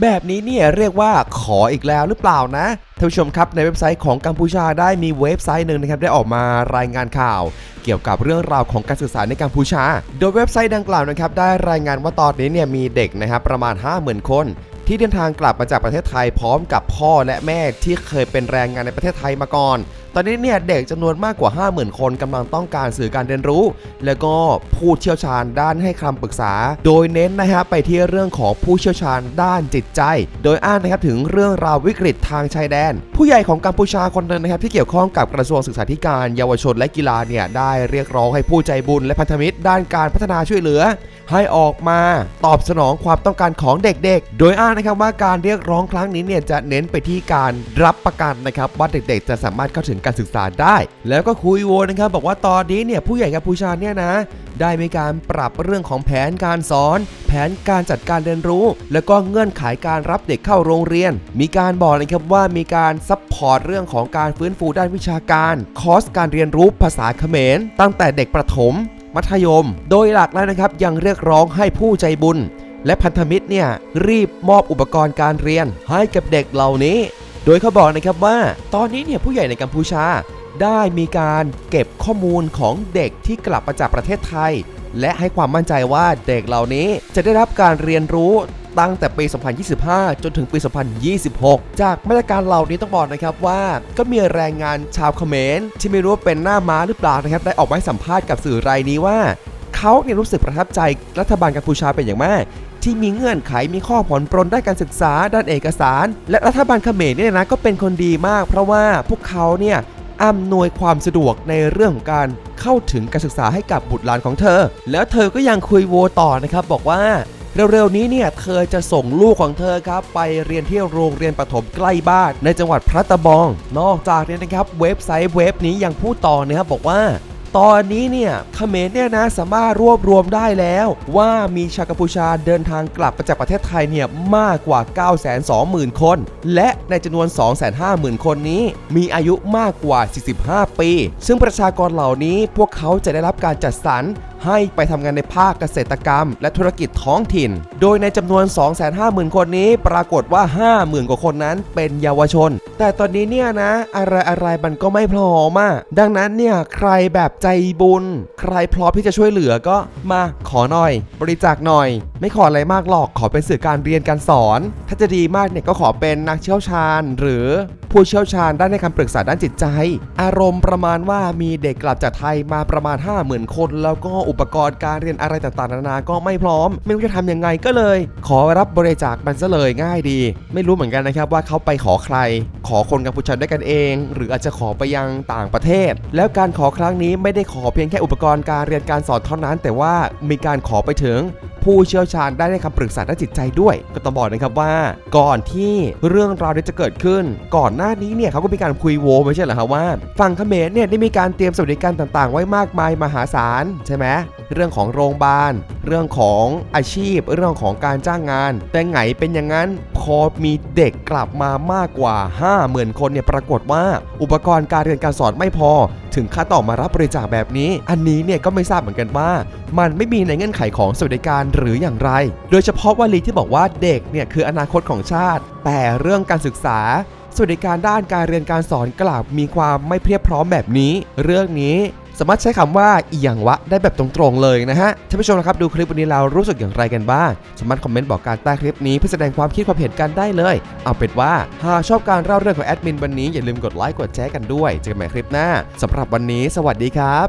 แบบนี้เนี่ยเรียกว่าขออีกแล้วหรือเปล่านะท่านผู้ชมครับในเว็บไซต์ของกัมพูชาได้มีเว็บไซต์หนึ่งนะครับได้ออกมารายงานข่าว เกี่ยวกับเรื่องราวของการศึกษาในกัมพูชา โดยเว็บไซต์ดังกล่าวนะครับได้รายงานว่าตอนนี้เนี่ยมีเด็กนะครับประมาณ 50,000 คน ที่เดินทางกลับมาจากประเทศไทยพร้อมกับพ่อและแม่ที่เคยเป็นแรงงานในประเทศไทยมาก่อน ตอนนี้เนี่ยเด็กจำนวนมากกว่า 50,000 คนกำลังต้องการสื่อการเรียนรู้ แล้วก็ผู้เชี่ยวชาญด้านให้คำปรึกษา โดยเน้นนะฮะไปที่เรื่องของผู้เชี่ยวชาญด้านจิตใจ โดยอ้างนะครับถึงเรื่องราววิกฤตทางชายแดน ผู้ใหญ่ของกัมพูชาคนหนึงนะครับที่เกี่ยวข้องกับกระทรวงศึกษาธิการ เยาวชนและกีฬาเนี่ยได้เรียกร้องให้ผู้ใจบุญและพันธมิตร ด้านการพัฒนาช่วยเหลือ ให้ออกมาตอบสนองความต้องการของเด็กๆ โดยอ้างนะครับว่าการเรียกร้องครั้งนี้เนี่ยจะเน้นไปที่การรับประกันนะครับว่าเด็กๆ จะสามารถเข้าถึงการศึกษาได้ แล้วก็คุยโวนะครับบอกว่าตอนนี้เนี่ยผู้ใหญ่กัมพูชาเนี่ยนะ ได้มีการปรับเรื่องของแผนการสอน แผนการจัดการเรียนรู้ แล้วก็เงื่อนไขการรับเด็กเข้าโรงเรียน มีการบอกนะครับว่ามีการซัพพอร์ตเรื่องของการฟื้นฟูด้านวิชาการ คอร์สการเรียนรู้ภาษาเขมร ตั้งแต่เด็กประถม มัธยม โดยหลักแล้วนะครับยังเรียกร้องให้ผู้ใจบุญและพันธมิตรเนี่ยรีบมอบอุปกรณ์การเรียนให้กับเด็กเหล่านี้ โดยเขาบอกนะครับว่า ตอนนี้เนี่ยผู้ใหญ่ในกัมพูชา ได้มีการเก็บข้อมูลของเด็กที่กลับมาจากประเทศไทย และให้ความมั่นใจว่าเด็กเหล่านี้จะได้รับการเรียนรู้ตั้งแต่ปี 2025 จนถึงปี 2026 จากมาตรการเหล่านี้ต้องบอกนะครับว่า ก็มีแรงงานชาวเขมรที่ไม่รู้ว่าเป็นหน้าม้าหรือเปล่านะครับ ได้ออกมาให้สัมภาษณ์กับสื่อรายนี้ว่า เขาเนี่ยรู้สึกประทับใจรัฐบาลกัมพูชาเป็นอย่างมาก ที่มีเงื่อนไขมีข้อผ่อนปรนด้านการศึกษาด้านเอกสาร และรัฐบาลเขมรเนี่ยนะก็เป็นคนดีมาก เพราะว่าพวกเขาเนี่ยอำนวยความสะดวกในเรื่องของการเข้าถึงการศึกษาให้กับบุตรหลานของเธอ แล้วเธอก็ยังคุยโวต่อนะครับบอกว่าเร็วๆนี้เนี่ยเธอจะส่งลูกของเธอครับ ไปเรียนที่โรงเรียนประถมใกล้บ้านในจังหวัดพระตะบอง นอกจากนี้นะครับเว็บไซต์เว็บนี้ยังพูดต่อนะครับบอกว่า ตอนนี้เนี่ยเขมรเนี่ยนะสามารถรวบรวมได้แล้ว ว่ามีชาวกัมพูชาเดินทางกลับมาจากประเทศไทยเนี่ยมากกว่า 920,000 คน และในจำนวน 250,000 คนนี้ มีอายุมากกว่า 45 ปี ซึ่งประชากรเหล่านี้พวกเขาจะได้รับการจัดสรร ให้ไปทำงานในภาคเกษตรกรรม และธุรกิจท้องถิ่น โดยในจำนวน 250,000 คนนี้ ปรากฏว่า 50,000 กว่าคนนั้นเป็นเยาวชน แต่ตอนนี้เนี่ยนะ อะไรอะไรมันก็ไม่พร้อมอะดังนั้นเนี่ยใครแบบใจบุญ ใครพร้อมที่จะช่วยเหลือก็มาขอหน่อย บริจาคหน่อย ไม่ขออะไรมากหรอกขอเป็นสื่อการเรียนการสอน ถ้าจะดีมากเนี่ยก็ขอเป็นนักเชี่ยวชาญ หรือ ผู้เชี่ยวชาญด้านในคำปรึกษาด้านจิตใจ อารมณ์ประมาณว่ามีเด็กกลับจากไทยมาประมาณ 50,000 คน แล้วก็อุปกรณ์การเรียนอะไรต่างๆนานาก็ไม่พร้อม ไม่รู้จะทำยังไงก็เลย ขอรับบริจาคมันซะเลยง่ายดี ไม่รู้เหมือนกันนะครับว่าเขาไปขอใคร ขอคนกัมพูชาด้วยกันเอง หรืออาจจะขอไปยังต่างประเทศ แล้วการขอครั้งนี้ไม่ได้ขอเพียงแค่อุปกรณ์การเรียนการสอนเท่านั้น แต่ว่ามีการขอไปถึง ผู้เชี่ยวชาญได้ให้คำปรึกษาด้านจิตใจด้วย ก็ต้องบอกนะครับว่า ก่อนที่เรื่องราวนี้จะเกิดขึ้น ก่อนหน้านี้เนี่ยเขาก็มีการคุยโวไม่ใช่เหรอครับว่าฝั่งเขมรเนี่ยได้มีการเตรียมสวัสดิการต่างๆ ไว้มากมายมหาศาลใช่ไหมเรื่องของโรงพยาบาล เรื่องของอาชีพ เรื่องของการจ้างงาน แต่ไงเป็นอย่างนั้นพอมีเด็กกลับมามากกว่า 50,000 คนเนี่ยปรากฏว่าอุปกรณ์การเรียนการสอนไม่พอ ถึงค่าต่อมารับบริจาคแบบนี้ อันนี้เนี่ยก็ไม่ทราบเหมือนกันว่า มันไม่มีในเงื่อนไขของสวัสดิการหรืออย่างไร โดยเฉพาะวลีที่บอกว่าเด็กเนี่ยคืออนาคตของชาติ แต่เรื่องการศึกษาสวัสดิการด้านการเรียนการสอนกลับมีความไม่เพียบพร้อมแบบนี้ เรื่องนี้ สามารถใช้คำว่าอีหยังวะได้แบบตรงๆเลยนะฮะท่านผู้ชมนะครับดูคลิปวันนี้เรารู้สึกอย่างไรกันบ้าง สามารถคอมเมนต์บอกการใต้คลิปนี้เพื่อแสดงความคิดความเห็นกันได้เลย เอาเป็นว่าหากชอบการเล่าเรื่องของแอดมินวันนี้อย่าลืมกดไลค์กดแชร์กันด้วยเจอกันใหม่คลิปหน้าสำหรับวันนี้ สวัสดีครับ